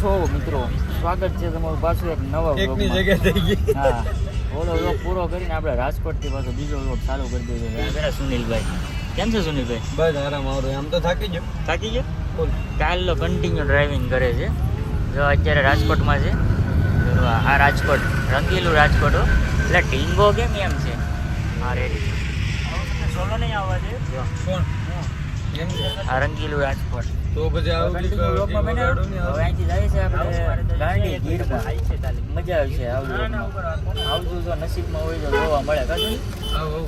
છો મિત્રો? સ્વાગત છે તમારું પાછું એક નવા એકની જગ્યા થઈ ગઈ. હા. ઓલો વ્લોગ પૂરો કરીને આપણે રાજકોટથી પાછો બીજો વ્લોગ ચાલુ કરી દીધો સુનિલભાઈ. કેમ છે સુનિલભાઈ? બસ આરામ આવરો. આમ તો થાકી ગયો. થાકી ગયો? બોલ. કાલનો કન્ટિન્યુ ડ્રાઇવિંગ કરે છે. જો અત્યારે રાજકોટમાં છે. આ રાજકોટ રંગીલું રાજકોટ હો. એટલે ઢીંગો કેમ એમ છે? હા રેડી સોલો નહીં આવવા દે. જો. કોણ? આ રંગીલું રાજકોટ. તો પછી આવું કંઈક Continue vlog માં બનાવો. હવે અહીંથી જાય છે આપણે ગાંડી ગીરમાં મજા આવશે આવજો. આવજો જો નસીબમાં હોય તો જોવા મળે કાઢું આવું,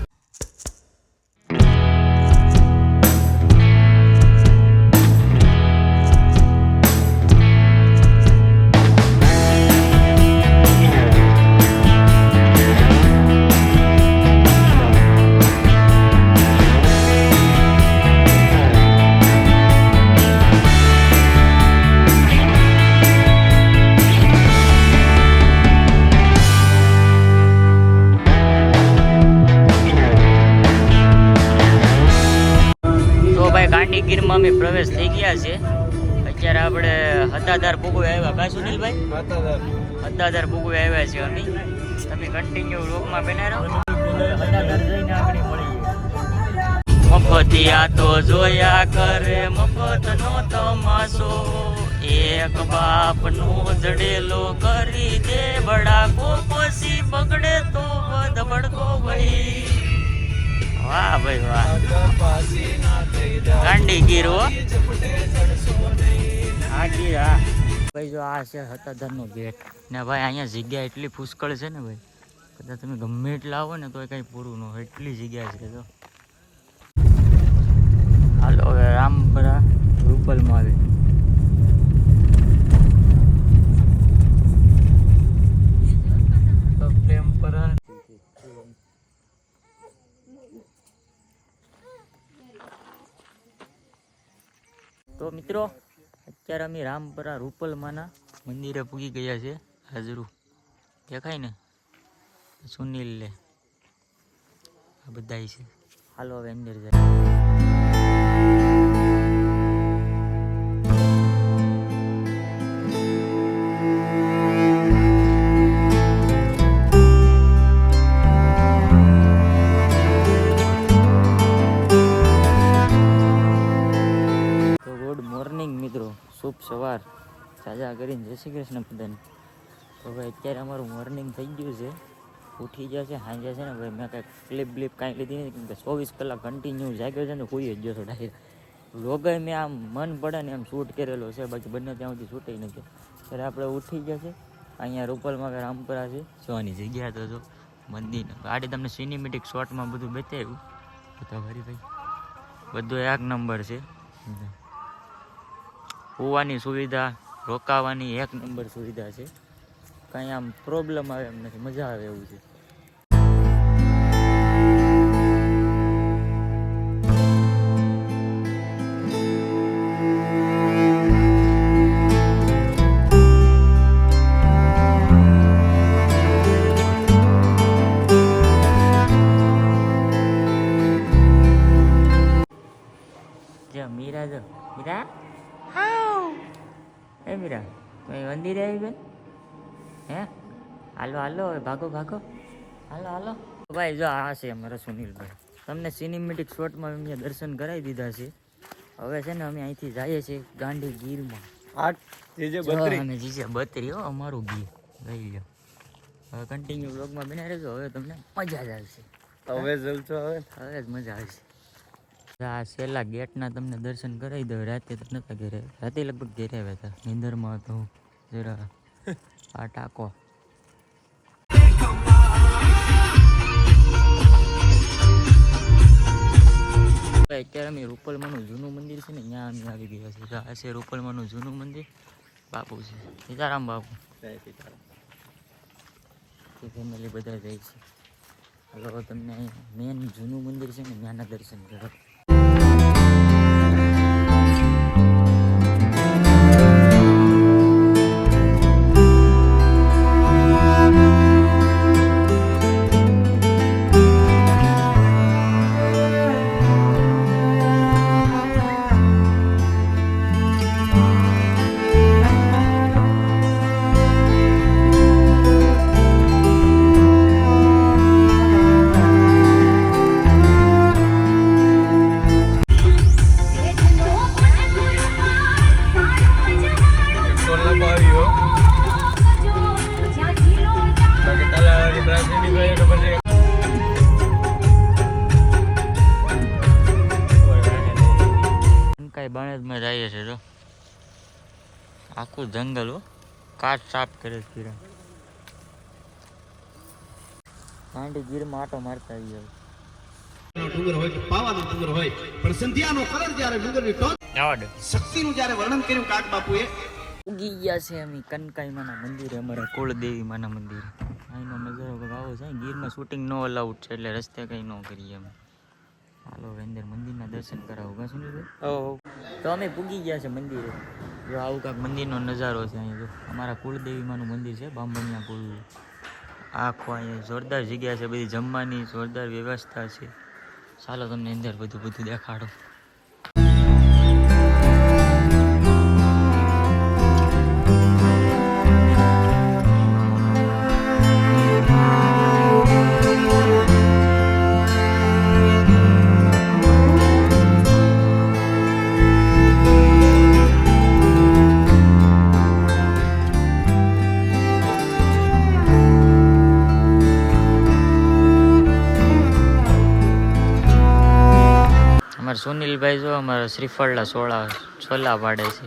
પ્રવેશ થઈ ગયા છે. અત્યારે આપણે હતાધાર પુગુ આવ્યા. કા સુનિલભાઈ? ખાતા હતા. હતાધાર પુગુ આવ્યા છે અમે. તમે કન્ટિન્યુ રોગમાં બેના રહો. મળીએ. મફતિયા તો જોયા કરે. મફત નો તમાશો. એક બાપ નો જડેલો કરી દે. બડાકો પછી બગડે તો બધ બડકો ભાઈ વાહ ભાઈ વાહ. ગાંડી ગીર હા. ગીર, હા. ભાઈ, જો આ છે હતાધારનો ગેટ. ને ભાઈ, અહીંયા જગ્યા એટલી પુષ્કળ છે ને ભાઈ. કદાચ તમે ગમે એટલા આવો ને તો એ કંઈ પૂરું ન હોય. એટલી જગ્યા છે તો હાલો, હવે રામપરા રૂપલમાં આવે તો પ્રેમ પરા તો મિત્રો, અત્યારે અમે રામપરા રૂપલમાના મંદિરે પૂગી ગયા છે, હાજરું. દેખાય ને? સુનિલ લે આ બધા છે. હાલો, હવે અંદર જાય મિત્રો, શુભ સવાર. સાજા કરીને જય શ્રી કૃષ્ણ બધાને. તો ભાઈ, અત્યારે અમારું મોર્નિંગ થઈ ગયું છે. ઉઠી જશે સાંજે છે ને ભાઈ, મેં કાંઈ ક્લિપ બ્લિપ કાંઈ લીધી કે ચોવીસ કલાક કન્ટિન્યુ જાગ્યો છે ને કોઈ જ ગયો છો ડાયરેક્ટ લોગય મેં આમ મન પડે ને એમ શૂટ કરેલો છે, બાકી બંને ત્યાં સુધી શૂટે નથી. ત્યારે આપણે ઉઠી છે, અહીંયા રૂપલમાં રામપરા છે, જોવાની જગ્યા તો જો, મંદિર. ગાડી તમને સિનેમેટિક શોટમાં બધું બતાવ્યું. તો ભાઈ બધું એક નંબર છે. હોવાની સુવિધા, રોકાવાની એક નંબર સુવિધા છે. કાંઈ આમ પ્રોબ્લેમ આવે એમ નથી, મજા આવે એવું છે. એ મીરા તમે મંદિરે આવી બેન. હે? હાલો હાલો હવે ભાગો ભાગો. હાલો હાલો. ભાઈ જો આ છે અમારા સુનિલભાઈ. તમને સિનેમેટિક શોટમાં અમે દર્શન કરાવી દીધા છે. હવે છે ને અમે અહીંથી જઈએ છીએ ગાંધી ગીરમાં. અમે જીજે બત્રી હો અમારું ગીર. લઈ લો હવે કન્ટિન્યુ બ્લોગમાં બના રહેજો હવે તમને મજા જ આવશે. હવે જલસો ને. હવે જ મજા આવશે. આ છેલ્લા ગેટના તમને દર્શન કરાવી દઉં. રાતે તો નતા ઘરે. રાતે લગભગ ઘેરે આવ્યા હતા. નીંદરમાં હતો હું જરા આ ટાકો. અત્યારે અમે રૂપલમાનું જૂનું મંદિર છે ને ત્યાં અમે આવી ગયા છે આ છે રૂપલમાનું જૂનું મંદિર. બાપુ છે. સીતારામ બાપુ. ફેમિલી બધા જાય છે. હાલો તમને મેન જૂનું મંદિર છે ને ત્યાંના દર્શન કરો કરીએ છે જો આખું જંગલ હો. કાચ સાફ કરે છે કિરણ. પાંડી ગીરમાં આટો મારતા આવી જાય ડુંગર હોય કે પાવાનો ડુંગર હોય પણ સંધ્યાનો કલર જ્યારે ડુંગરની ટોચ શક્તિનું જ્યારે વર્ણન કર્યું કાક બાપુએ ઉગી ગયા છે અમે કનકાઈ માના મંદિરે અમારા કુળદેવી માના મંદિરે. અહીંનો નજારો આવો છે ગીર ગીરમાં શૂટિંગ નો અલાઉડ છે એટલે રસ્તે કંઈ ન કરીએ અમે. હાલો અંદર મંદિરના દર્શન કરાવો. કાં સુનિલભાઈ ઓહો તો અમે પૂગી ગયા છે મંદિરે. જો આવું કાંઈક મંદિરનો નજારો છે અહીંયા જો. અમારા કુળદેવીમાંનું મંદિર છે બામણિયા કુળ. આખો અહીંયા જોરદાર જગ્યા છે બધી જમવાની જોરદાર વ્યવસ્થા છે. ચાલો તમને અંદર બધું બધું દેખાડો. સુનિલભાઈ જો અમારા શ્રીફળના સોળા છોલા પાડે છે.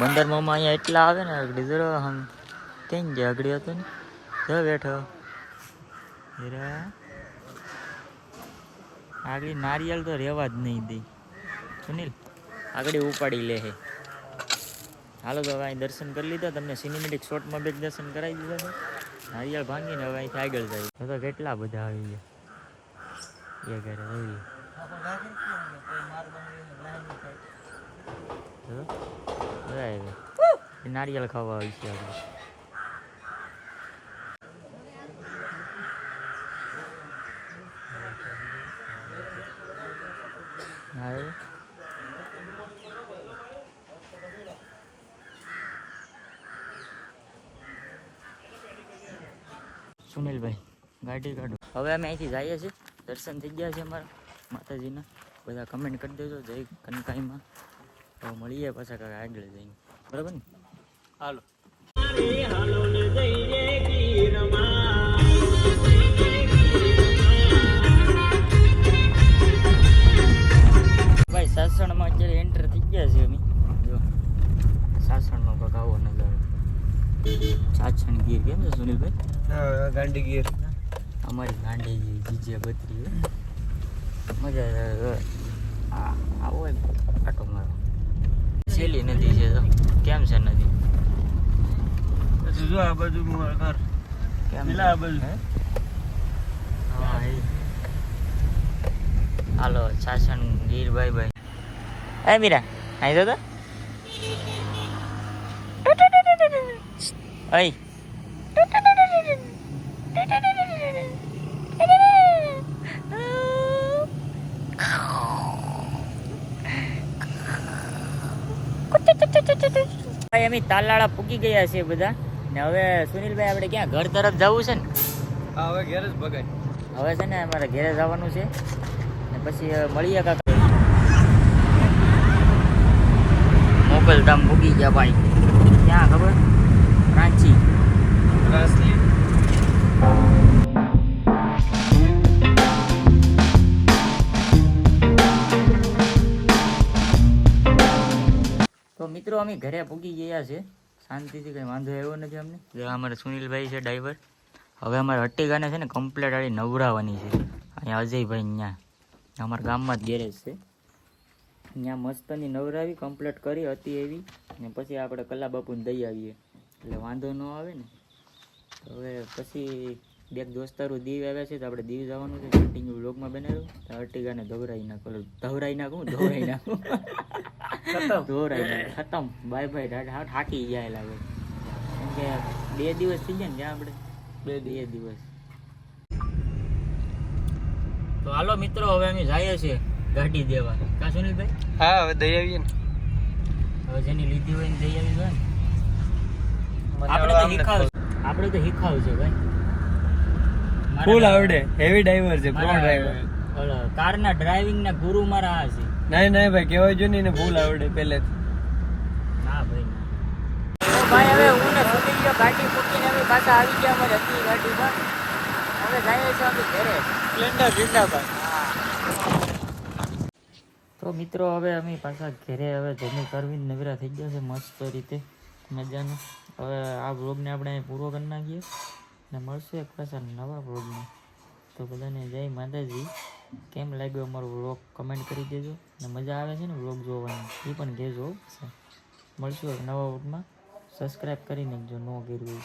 બંદર મામા અહીંયા એટલા આવે ને આગળ જરો આમ કેમ ગયા અગડી હતો ને? જો બેઠો. આગળ નારિયેળ તો રહેવા જ નહીં દે. સુનિલ, આગળ ઉપાડી લે હે. હાલો તો અહીં દર્શન કરી લીધા. તમને સિનેમેટિક શોર્ટમાં બે દર્શન કરાવી દીધા નારિયેળ ભાંગીને હવે અહીંથી આગળ જાય. તો કેટલા બધા આવી ગયા. એ ઘરે રહી નારિયેળ ખાવા આવી છે આપણે સુનિલભાઈ, ગાડી કાઢો. હવે અમે અહીંથી જઈએ છીએ. દર્શન થઈ ગયા છે અમારા માતાજીના. બધા કમેન્ટ કરી દેજો જય કનકાઈમાં. તો મળીએ પાછા કાંઈ આગળ જઈને. બરાબર ને? હાલો. ભાઈ સાસણમાં અત્યારે એન્ટર થઈ ગયા છે અમે. જો સાસણનો કાંક આવો નજારો. સાસણ ગીર કેમ છે સુનિલભાઈ? ગાંડી ગીર અમારી ગાંડી જીજે બત્રી. હો. મજા આવે. આટો મારો. છેલ્લી નદી છે તો કેમ છે નદી? પછી જો આ બાજુ મારું ઘર. કેમ આ બાજુ. હે? હા એ. હાલો સાસણ ગીર ભાઈ એ મીરા અહીં તો અય ભાઈ અમે તાલાળા પૂકી ગયા છે બધા. ને હવે સુનિલભાઈ આપણે ક્યાં ઘર તરફ જવું છે ને? હવે ઘેર જ ભગાય. હવે છે ને અમારે ઘરે જવાનું છે. ને પછી મળીએ કાક. મોગલધામ પૂકી ગયા ભાઈ. ક્યાં ખબર? રાંચી. મિત્રો, અમે ઘરે પૂગી ગયા છે. શાંતિથી કંઈ વાંધો આવ્યો નથી અમને. જો અમારે સુનિલભાઈ છે ડ્રાઈવર હવે અમારે અટ્ટીગાને છે ને કમ્પ્લેટ આડી નવરાવાની છે. અહીંયા અજયભાઈ ત્યાં અમારા ગામમાં જ ગેરેજ છે. ત્યાં મસ્તની નવરાવી કમ્પ્લેટ કરી હતી એવી ને પછી આપણે કલા બાપુને દઈ આવીએ. એટલે વાંધો ન આવે ને. હવે પછી બે દોસ્તારો દીવ આવ્યા છે તો આપણે દીવ જવાનું છે. કન્ટિન્યુ વ્લોગમાં બનાવ્યું. તો અર્ટિગાને ધવરાઈ નાખો. ધવરાઈ નાખું ધોરાઈ નાખું. ધોરાઈ નાખું. ખતમ. Bye bye. થાકી ગયા લાગે કેમ કે બે દિવસ થઈ ગયા ને ત્યાં આપણે? બે બે દિવસ. તો હાલો મિત્રો હવે અમે જઈએ છીએ ગાડી દેવા. કા સુનિલભાઈ? હા હવે દઈ આવીએ ને. હવે જેની લીધી હોય ને દઈ આવી ને આપણે તો. હિખાવ આપણે તો હિખાવ છે ભાઈ. ફૂલ આવડે. હેવી ડ્રાઈવર છે પ્રો ડ્રાઈવર ઓલો કારના ડ્રાઇવિંગ ના ગુરુ મારા આ છે. નહીં નહીં ભાઈ કહેવાય જો ને ફૂલ આવડે પહેલેથી. ના ભાઈ. ભાઈ હવે હું ને સુનિલ ગયો ગાડી મૂકીને અમે પાછા આવી ગયા અમારી હતી ગાડી પર. હવે જઈએ છીએ અમે ઘરે. સ્પ્લેન્ડર જિંદાબાદ તો મિત્રો હવે અમે પાછા ઘરે હવે જમી કરવીને નવરા થઈ ગયા છે મસ્ત રીતે મજાનું. હવે આ બ્લોગને આપણે પૂરો કરી નાખીએ. ને મળશું એક પાછા નવા વ્લોગમાં તો બધાને જય માતાજી. કેમ લાગ્યો અમારો વ્લોગ કમેન્ટ કરી દેજો. ને મજા આવે છે ને વ્લોગ જોવાની? એ પણ કહેજો મળશું એક નવા વ્લોગમાં સબસ્ક્રાઈબ કરી નાખજો ન કર્યું